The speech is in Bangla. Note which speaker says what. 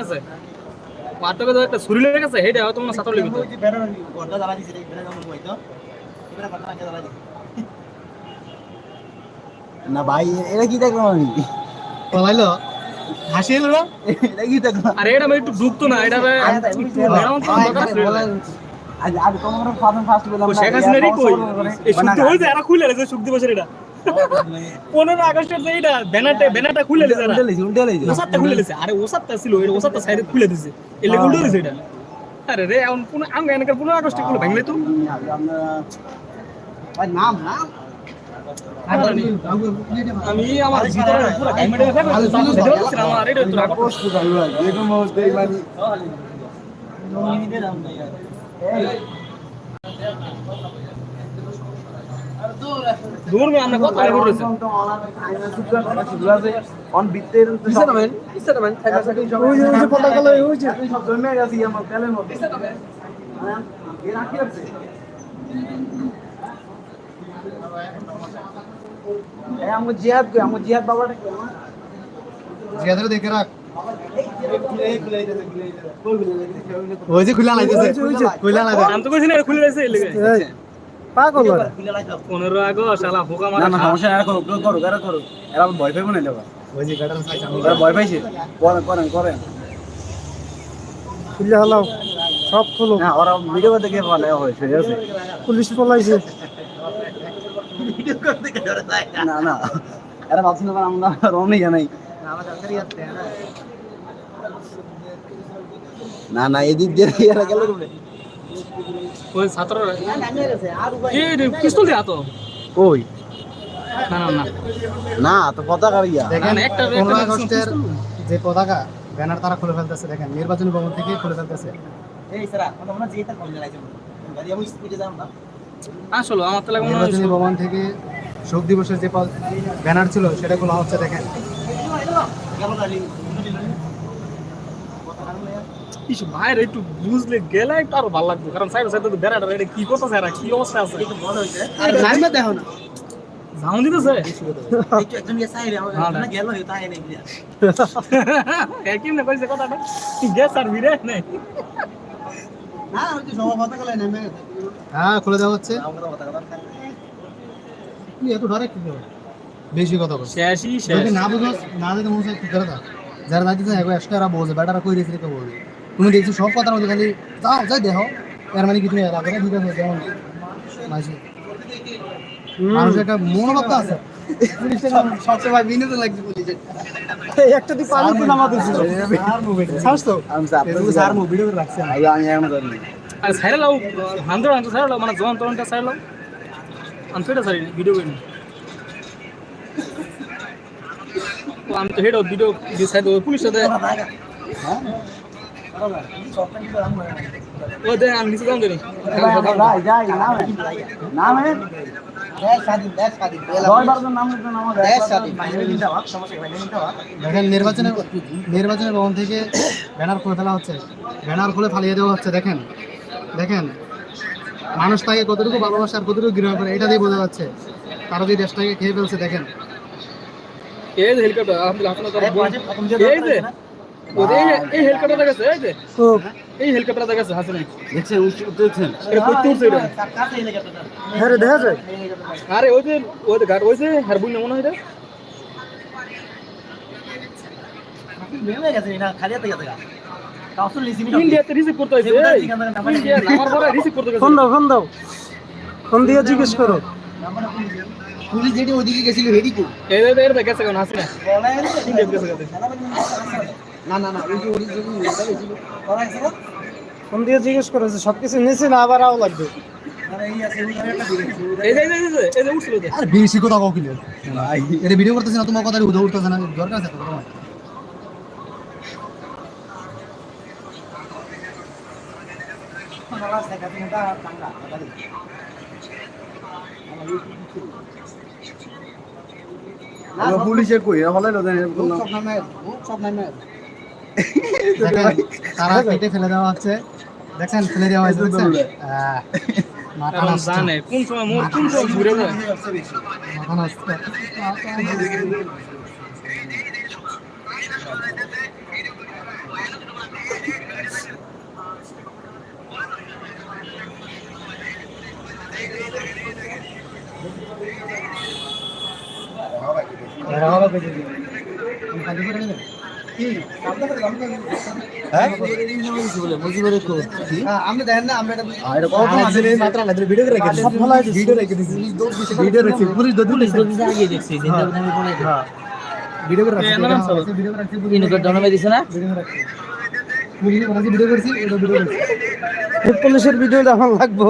Speaker 1: আছে। আটকে তো একটা ছুরি লেগে গেছে হেডে হয়তো মনে সাতর লেগে
Speaker 2: না ভাই এটা কি দেখলাম আমি?
Speaker 3: পলাইলো হাসি এলো না?
Speaker 2: এটা কি দেখলাম?
Speaker 1: আরে এটা একটু ঢুকতো না এটা
Speaker 2: আজ কোন ফাদন ফাস্ট পেলাম
Speaker 1: শেখ হাসিনারই কই? এই শুদ্ধ হইছে এরা খুলে লেছে শুদ্ধ বছর এটা। পনেরো আগস্টের যে এটা ব্যানারটা ব্যানারটা খুলে এরা।
Speaker 2: উল্টে লেছি উল্টে লেছি
Speaker 1: ওসাতটা খুলে লেছে আরে ওসাতটা ছিল এর ওসাতটা সাইডে খুলে দিছে। এলে উল্টো দিছে এটা। আরে রে এখন পুরো আঙ্গা এনকার পুরো আগস্টে খুলে ভাঙলে তো।
Speaker 2: নাম নাম।
Speaker 1: আমি আমার পুরো এটা তো
Speaker 2: পোস্ট মানে
Speaker 1: দূর মে আমরা কত আগে করেছে
Speaker 2: অন বিতের ইসলামেন ইসলামেন ওই যে ওই যে পতাকা লই ওই যে সব জমে গেছে আমার তেলের মধ্যে হ্যাঁ এ রাখি আছে এই আমগো জিহাদ কই আমগো জিহাদ বাবাটা কি আমার
Speaker 3: জিয়াদের দেখে রাখ ওই যে খুলে লাইতেছে খুলে লাইতে
Speaker 1: আমি তো কইছি না এটা খুলে এলে
Speaker 3: পাগল
Speaker 1: পনেরো আগস্ট
Speaker 2: না
Speaker 1: মারা
Speaker 2: না সমস্যা না করো করো করো এরা করো। এরা ভয় পাইবো না এরা ভয় পাইছে। করেন করেন করেন।
Speaker 3: খুলে হলাও সব খুলো।
Speaker 2: না ওরা ভিডিও দেখে ভালো হয়েছে ঠিক আছে
Speaker 3: পুলিশ পলাইছে।
Speaker 2: না না এরা ভাবছিল না আমরা রমনি জানাই না না এদিক দিয়ে এরা গেল রে
Speaker 1: ওই ছাত্ররা পিস্তল দিয়া তো
Speaker 2: কই
Speaker 1: না না না
Speaker 2: না তো পতাকা ইয়া
Speaker 3: দেখেন
Speaker 1: একটা-
Speaker 3: আগস্টের যে পতাকা ব্যানার তারা খুলে ফেলতেছে দেখেন নির্বাচনী ভবন থেকে খুলে ফেলতেছে
Speaker 2: এই স্যার আমরা যেটা লাইছে গাড়ি আমি স্পিডে যাব না
Speaker 1: আসলে আমার তো লাগে মনে হয়
Speaker 3: নির্বাচনী ভবন থেকে শোক দিবসের যে ব্যানার ছিল সেটা খোলা হচ্ছে দেখেন
Speaker 1: ইস ভাইরে একটু বুঝলে গেলে একটু আরও ভালো লাগতো কারণ সাইড সাইড তো বেড়াটা এটা কি করতেছে এরা? কি অবস্থা আছে?
Speaker 2: আর নাইমে দেখো না।
Speaker 1: জাউন দিতেছে?
Speaker 2: একটু ইয়ে
Speaker 1: হ্যাঁ, না।
Speaker 2: গেল হই তাই নাই
Speaker 1: একই না কইছে কথাটা? গ্যাস আর ভিড়ে নাই।
Speaker 2: না
Speaker 3: হ্যাঁ খুলে দেওয়া হচ্ছে। তুই এত ডাইরেক্ট কি বেশি কথা বল।
Speaker 1: শেষই শেষ
Speaker 3: না বুঝো না দিতে মনে হয় কি করে যারা যাইতেছে এগো এক্সট্রা বোঝে বেটারা কই রেখে বলবে? তুমি দেখছ সব কথার মধ্যে খালি যাও যাই দেখো। এর মানে কি তুমি এর আগে ঠিক আছে যেমন মাঝে। মানুষ একটা আছে।
Speaker 2: বিনোদ লাগছে পুলিশে
Speaker 3: একটা তুই পানি তো নামা দিছিস। ছাড়ছ তো?
Speaker 2: আমি স্যার
Speaker 3: ফেসবুকে ভিডিও করে
Speaker 2: আমি। আমি জানি
Speaker 1: আর সাইড লাও হান্দ্র হান্দ্র সাইড লাও মানে লাও। ভিডিও করি আমি তো হেড ভিডিও পুলিশ সাথে। ও দে আমি নিচে যাম জানি
Speaker 2: যাই যাই নামে নামে
Speaker 3: নির্বাচনের নির্বাচনের ভবন থেকে ব্যানার খুলে ফেলা হচ্ছে। ব্যানার খুলে ফালিয়ে দেওয়া হচ্ছে দেখেন। দেখেন মানুষ তাকে কতটুকু ভালোবাসে আর কতটুকু ঘৃণা করে এটা দিয়ে বোঝা যাচ্ছে। তারা যে দেশটাকে খেয়ে ফেলছে দেখেন।
Speaker 1: এই যে হেলিকপ্টার আলহামদুলিল্লাহ আপনার তো এই এই হেলিকপ্টারটা গেছে এই যে। এই হেলিকপ্টারটা গেছে হাসিনা
Speaker 2: দেখছেন উঠছে
Speaker 1: এটা কই তুলছে এটা?
Speaker 3: হ্যাঁ দেখা যায়
Speaker 1: আরে ওই যে ওই যে ঘাট ওই যে হার বুঝলে মনে হয় এটা? ইন্ডিয়াতে রিসিভ করতে হয়েছে ইন্ডিয়া নামার পরে রিসিভ করতে গেছে।
Speaker 3: ফোন দাও ফোন দাও। ফোন দিয়ে জিজ্ঞেস করো।
Speaker 2: পুলিশ যেটি ওইদিকে গেছিল হেডি কো
Speaker 1: এই এর গেছে কোন হাসিনা ইন্ডিয়া গেছে গেছে।
Speaker 2: না না না ওই যে ওই যে ওইটা গেছিল করা আছে না?
Speaker 3: ফোন দিয়ে জিজ্ঞেস করো সবকিছু নিয়েছি না আবার আও লাগবে?
Speaker 2: আরে এই আছে ওই একটা দিকে
Speaker 1: এই যে এই যে এই যে উঠছিল যে
Speaker 3: আর বেশি কথা কাউ কিলে এটা ভিডিও করতেছি না তোমার কথা উঠে উঠতেছে না দরকার আছে তোমার?
Speaker 2: পুলিশে কই? হলে
Speaker 3: দেখেন তারা কেটে ফেলে দেওয়া হচ্ছে দেখেন ফেলে দেওয়া হয়েছে দেখছেন মাথা নষ্ট
Speaker 1: কোন সময় মোর কোন সময় ঘুরে যায়
Speaker 3: মাথা নষ্ট রাখা হবে কিছু খালি করে নেবেন ভিডিও করে ভালো আছে ভিডিও রেখে ভিডিও রেখে পুলিশ দৌড় দিছে ভিডিও করে রাখছি ভিডিও করে রাখছি ভিডিও করে রাখছি ভিডিও করছি
Speaker 2: পুলিশের আমার লাগবো।